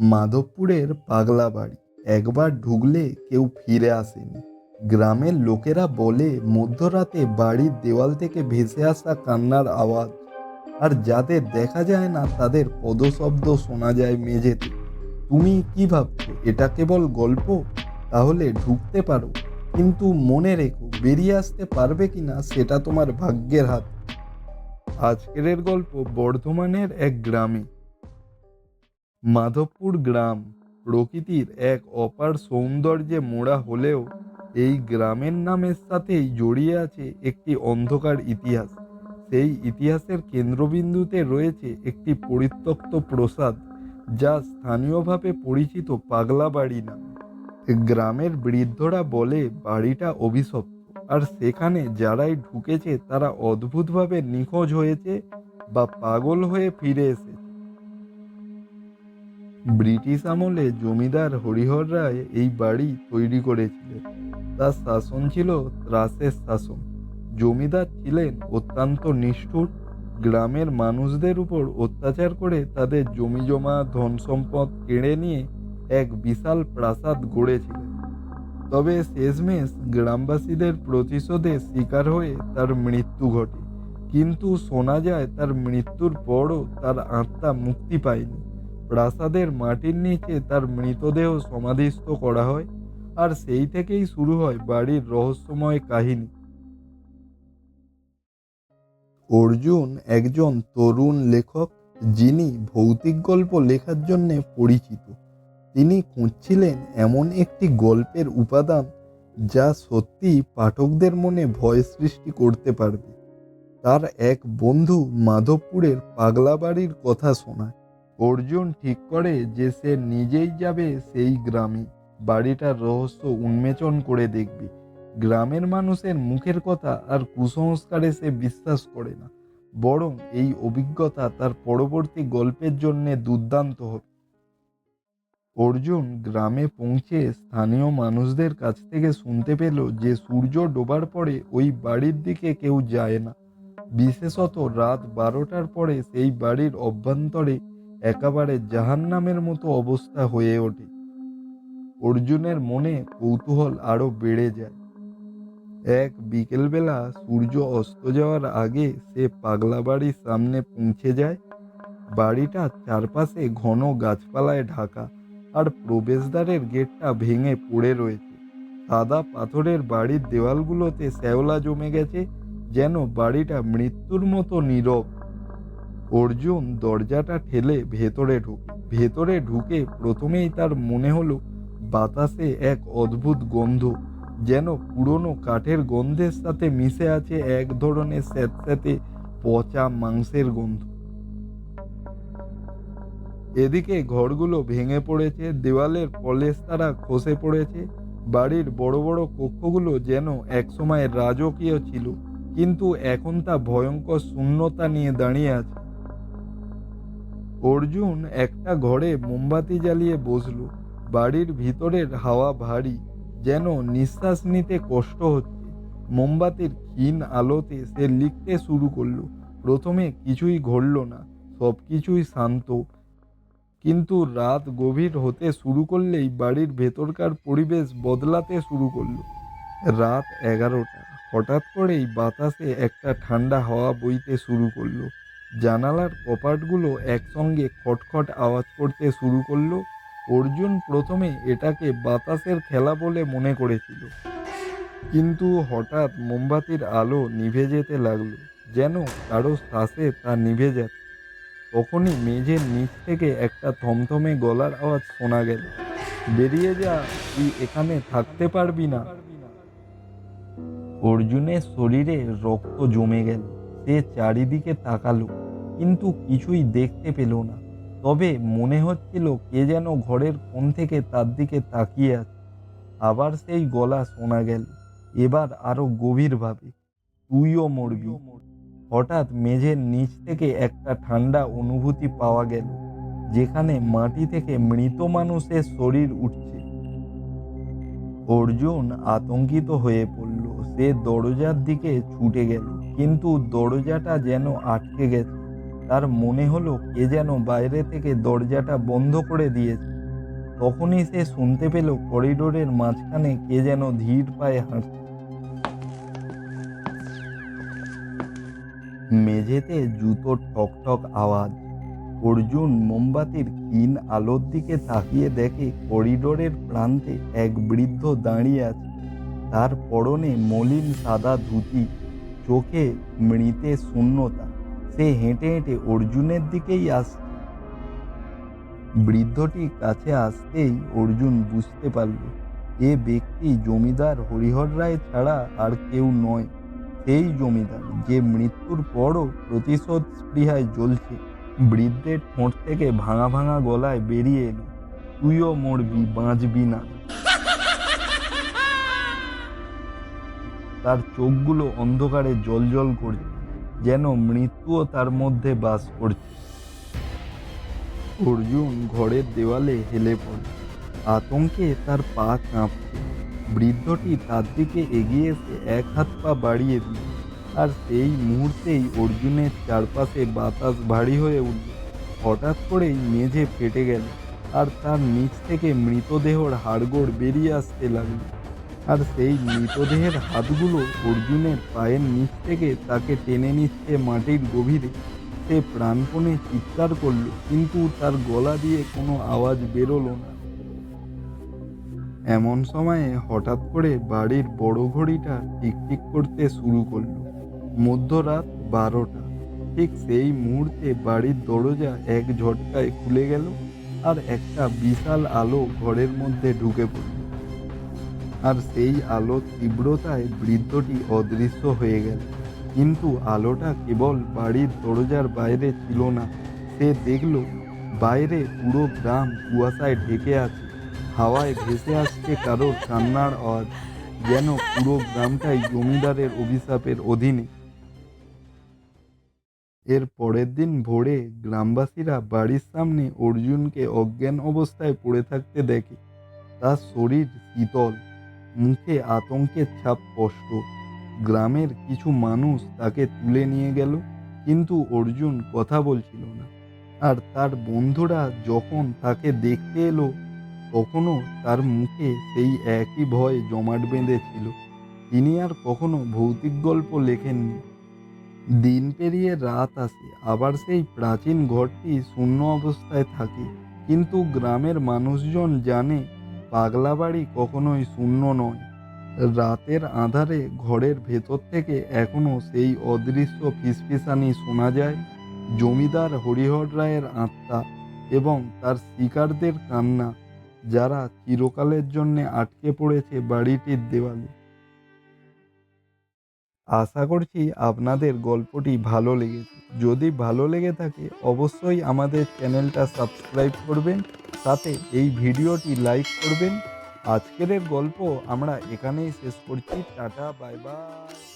মাধবপুরের পাগলা বাড়ি। একবার ঢুকলে কেউ ফিরে আসেনি। গ্রামের লোকেরা বলে, মধ্যরাতে বাড়ির দেওয়াল থেকে ভেসে আসা কান্নার আওয়াজ। আর যাদের দেখা যায় না, তাদের পদশব্দ শোনা যায় মেঝেতে। তুমি কি ভাবছ, এটা কেবল গল্প? তাহলে ঢুকতে পারো। কিন্তু মনে রেখো, বেরিয়ে আসতে পারবে কিনা, সেটা তোমার ভাগ্যের হাত। আজকের গল্প বর্ধমানের এক গ্রামে। মাধবপুর গ্রাম প্রকৃতির এক অপার সৌন্দর্যে মোড়া হলেও এই গ্রামের নামের সাথেই জড়িয়ে আছে একটি অন্ধকার ইতিহাস। সেই ইতিহাসের কেন্দ্রবিন্দুতে রয়েছে একটি পরিত্যক্ত প্রসাদ, যা স্থানীয়ভাবে পরিচিত পাগলা বাড়ি নামে। গ্রামের বৃদ্ধরা বলে, বাড়িটা অভিশপ্ত। আর সেখানে যারাই ঢুকেছে, তারা অদ্ভুতভাবে নিখোঁজ হয়েছে বা পাগল হয়ে ফিরে এসেছে। ব্রিটিশ আমলে জমিদার হরিহর রায় এই বাড়ি তৈরি করেছিলেন। তার শাসন ছিল ত্রাসের শাসন। জমিদার ছিলেন অত্যন্ত নিষ্ঠুর। গ্রামের মানুষদের উপর অত্যাচার করে তাদের জমি জমা ধন সম্পদ কেড়ে নিয়ে এক বিশাল প্রাসাদ গড়েছিলেন। তবে শেষমেশ গ্রামবাসীদের প্রতিশোধে শিকার হয়ে তার মৃত্যু ঘটে। কিন্তু শোনা যায়, তার মৃত্যুর পরও তার আত্মা মুক্তি পায়নি। প্রাসাদের মাটির নিচে তার মৃতদেহ সমাধিস্থ করা হয় আর সেই থেকেই শুরু হয় বাড়ির রহস্যময় কাহিনী। অর্জুন একজন তরুণ লেখক যিনি ভৌতিক গল্প লেখার জন্য পরিচিত। তিনি খুঁজছিলেন এমন একটি গল্পের উপাদান যা সত্যি পাঠকদের মনে ভয় সৃষ্টি করতে পারবে। তার এক বন্ধু মাধবপুরের পাগলা বাড়ির কথা শোনায়। অর্জুন ঠিক করে যে সে নিজেই যাবে সেই গ্রামে। বাড়িটার রহস্য উন্মোচন করে দেখবে। গ্রামের মানুষের মুখের কথা আর কুসংস্কারে সে বিশ্বাস করে না। বরং এই অভিজ্ঞতা তার পরবর্তী গল্পের জন্য দুর্দান্ত হবে। অর্জুন গ্রামে পৌঁছে স্থানীয় মানুষদের কাছ থেকে শুনতে পেল যে সূর্য ডোবার পরে ওই বাড়ির দিকে কেউ যায় না। বিশেষত রাত বারোটার পরে সেই বাড়ির অভ্যন্তরে একেবারে জাহান্নামের মতো অবস্থা হয়ে ওঠে। অর্জুনের মনে কৌতূহল আরও বেড়ে যায়। এক বিকেলবেলা সূর্য অস্ত যাওয়ার আগে সে পাগলা বাড়ির সামনে পৌঁছে যায়। বাড়িটা চারপাশে ঘন গাছপালায় ঢাকা আর প্রবেশদ্বারের গেটটা ভেঙে পড়ে রয়েছে। সাদা পাথরের বাড়ির দেওয়ালগুলোতে শ্যাওলা জমে গেছে, যেন বাড়িটা মৃত্যুর মতো নীরব। অর্জুন দরজাটা ঠেলে ভেতরে ঢুক ভেতরে ঢুকে প্রথমেই তার মনে হলো বাতাসে এক অদ্ভুত গন্ধ, যেন পুরনো কাঠের গন্ধের সাথে মিশে আছে এক ধরনের স্যাঁতস্যাঁতে পচা মাংসের গন্ধ। এদিকে ঘরগুলো ভেঙে পড়েছে, দেওয়ালের পলেস্তারা খসে পড়েছে, বাড়ির বড় বড় কক্ষগুলো যেন একসময় রাজকীয় ছিল, কিন্তু এখন তা ভয়ঙ্কর শূন্যতা নিয়ে দাঁড়িয়ে আছে। অর্জুন একটা ঘরে মোমবাতি জ্বালিয়ে বসল। বাড়ির ভিতরের হাওয়া ভারী, যেন নিঃশ্বাস নিতে কষ্ট হচ্ছে। মোমবাতির ক্ষীণ আলোতে সে লিখতে শুরু করল, প্রথমে কিছুই ঘটল না সব কিছুই শান্ত। কিন্তু রাত গভীর হতে শুরু করলেই বাড়ির ভেতরকার পরিবেশ বদলাতে শুরু করল। রাত এগারোটা, হঠাৎ করেই বাতাসে একটা ঠান্ডা হাওয়া বইতে শুরু করল। জানালার কপাটগুলো একসঙ্গে খটখট আওয়াজ করতে শুরু করল। অর্জুন প্রথমে এটাকে বাতাসের খেলা বলে মনে করেছিল। কিন্তু হঠাৎ মোমবাতির আলো নিভে যেতে লাগল, যেন কারও শ্বাসে তা নিভে যাচ্ছে তখনই মেঝের নিচ থেকে একটা থমথমে গলার আওয়াজ শোনা গেল। বেরিয়ে যা, তুই এখানে থাকতে পারবি না। অর্জুনের শরীরে রক্ত জমে গেল। সে চারিদিকে তাকালো। কিন্তু কিছুই দেখতে পেল না। তবে মনে হচ্ছিল কে যেন ঘরের কোণ থেকে তার দিকে তাকিয়ে আছে। আবার সেই গলা শোনা গেল, এবার আরও গভীরভাবে। তুইও মরবি। হঠাৎ মেঝের নিচ থেকে একটা ঠান্ডা অনুভূতি পাওয়া গেল, যেখানে মাটি থেকে মৃত মানুষের শরীর উঠছে। অর্জুন আতঙ্কিত হয়ে পড়ল, সে দরজার দিকে ছুটে গেল, কিন্তু দরজাটা যেন আটকে গেছে। তার মনে হলো কে যেন বাইরে থেকে দরজাটা বন্ধ করে দিয়েছে। তখনই সে শুনতে পেল করিডোরের মাঝখানে কে যেন ধীর পায়ে হাঁটছে। মেঝেতে জুতোর ঠক আওয়াজ। অর্জুন মোমবাতির ক্ষীণ আলোর দিকে তাকিয়ে দেখে করিডোরের প্রান্তে এক বৃদ্ধ দাঁড়িয়ে আছে। তার পরনে মলিন সাদা ধুতি, চোখে মৃতে শূন্যতা। সে হেঁটে হেঁটে অর্জুনের দিকেই আসছে বৃদ্ধটি কাছে আসতেই অর্জুন বুঝতে পারল, এ ব্যক্তি জমিদার হরিহর রায় ছাড়া আর কেউ নয়। সেই জমিদার যে মৃত্যুর পরও প্রতিশোধ স্পৃহায় জ্বলছে। বৃদ্ধের ঠোঁট থেকে ভাঙা ভাঙা গলায় বেরিয়ে এলো, তুইও মরবি, বাঁচবি না। তার চোখগুলো অন্ধকারে জল করছে। যেন মৃত্যুও তার মধ্যে বাস করছে। অর্জুন ঘরের দেওয়ালে হেলে পড়ে আতঙ্কে তার পা কাঁপছে। বৃদ্ধটি তার দিকে এগিয়ে এসে এক হাত পা বাড়িয়ে দিল। আর সেই মুহূর্তেই অর্জুনের চারপাশে বাতাস ভারী হয়ে উঠল। হঠাৎ করেই মেঝে ফেটে গেল। আর তার নিচ থেকে মৃতদেহর হাড়গোড় বেরিয়ে আসতে লাগল। আর সেই মৃতদেহের হাতগুলো অর্জুনের পায়ের নিচ থেকে তাকে টেনে নিচ্ছে মাটির গভীরে। সে প্রাণপণে চিৎকার করল, কিন্তু তার গলা দিয়ে কোনো আওয়াজ বেরোলো না। এমন সময়ে হঠাৎ করে বাড়ির বড় ঘড়িটা টিকটিক করতে শুরু করল। মধ্যরাত বারোটা। ঠিক সেই মুহূর্তে বাড়ির দরজা এক ঝটকায় খুলে গেল আর একটা বিশাল আলো ঘরের মধ্যে ঢুকে পড়ল। আর সেই আলোর তীব্রতায় বৃদ্ধটি অদৃশ্য হয়ে গেল। কিন্তু আলোটা কেবল বাড়ির দরজার বাইরে ছিল না। সে দেখল, বাইরে পুরো গ্রাম কুয়াশায় ঢেকে আছে। হাওয়ায় ভেসে আসছে কারোর কান্নার আওয়াজ, যেন পুরো গ্রামটাই জমিদারের অভিশাপের অধীনে। এর পরের দিন ভোরে গ্রামবাসীরা বাড়ির সামনে অর্জুনকে অজ্ঞান অবস্থায় পড়ে থাকতে দেখে। তার শরীর শীতল। মুখে আতঙ্কের ছাপ স্পষ্ট। গ্রামের কিছু মানুষ তাকে তুলে নিয়ে গেল, কিন্তু অর্জুন কথা বলছিল না। আর তার বন্ধুরা যখন তাকে দেখতে এলো, তখনও তার মুখে সেই একই ভয় জমাট বেঁধেছিল। তিনি আর কখনো ভৌতিক গল্প লেখেননি। দিন পেরিয়ে রাত আসে, আবার সেই প্রাচীন ঘরটি শূন্য অবস্থায় থাকে। কিন্তু গ্রামের মানুষজন জানে পাগলা বাড়ি কখনোই শূন্য নয়। রাতের আধারে ঘরের ভেতর থেকে এখনও সেই অদৃশ্য ফিসফিসানি শোনা যায় জমিদার হরিহর রায়ের আত্মা এবং তার শিকারদের কান্না, যারা চিরকালের জন্য আটকে পড়েছে বাড়িটির দেওয়ালে। আশা করছি আপনাদের গল্পটি ভালো লেগেছে। যদি ভালো লেগে থাকে, অবশ্যই আমাদের চ্যানেলটা সাবস্ক্রাইব করবেন। সাথে এই ভিডিওটি লাইক করবেন। আজকের গল্প আমরা এখানেই শেষ করছি। Tata bye bye.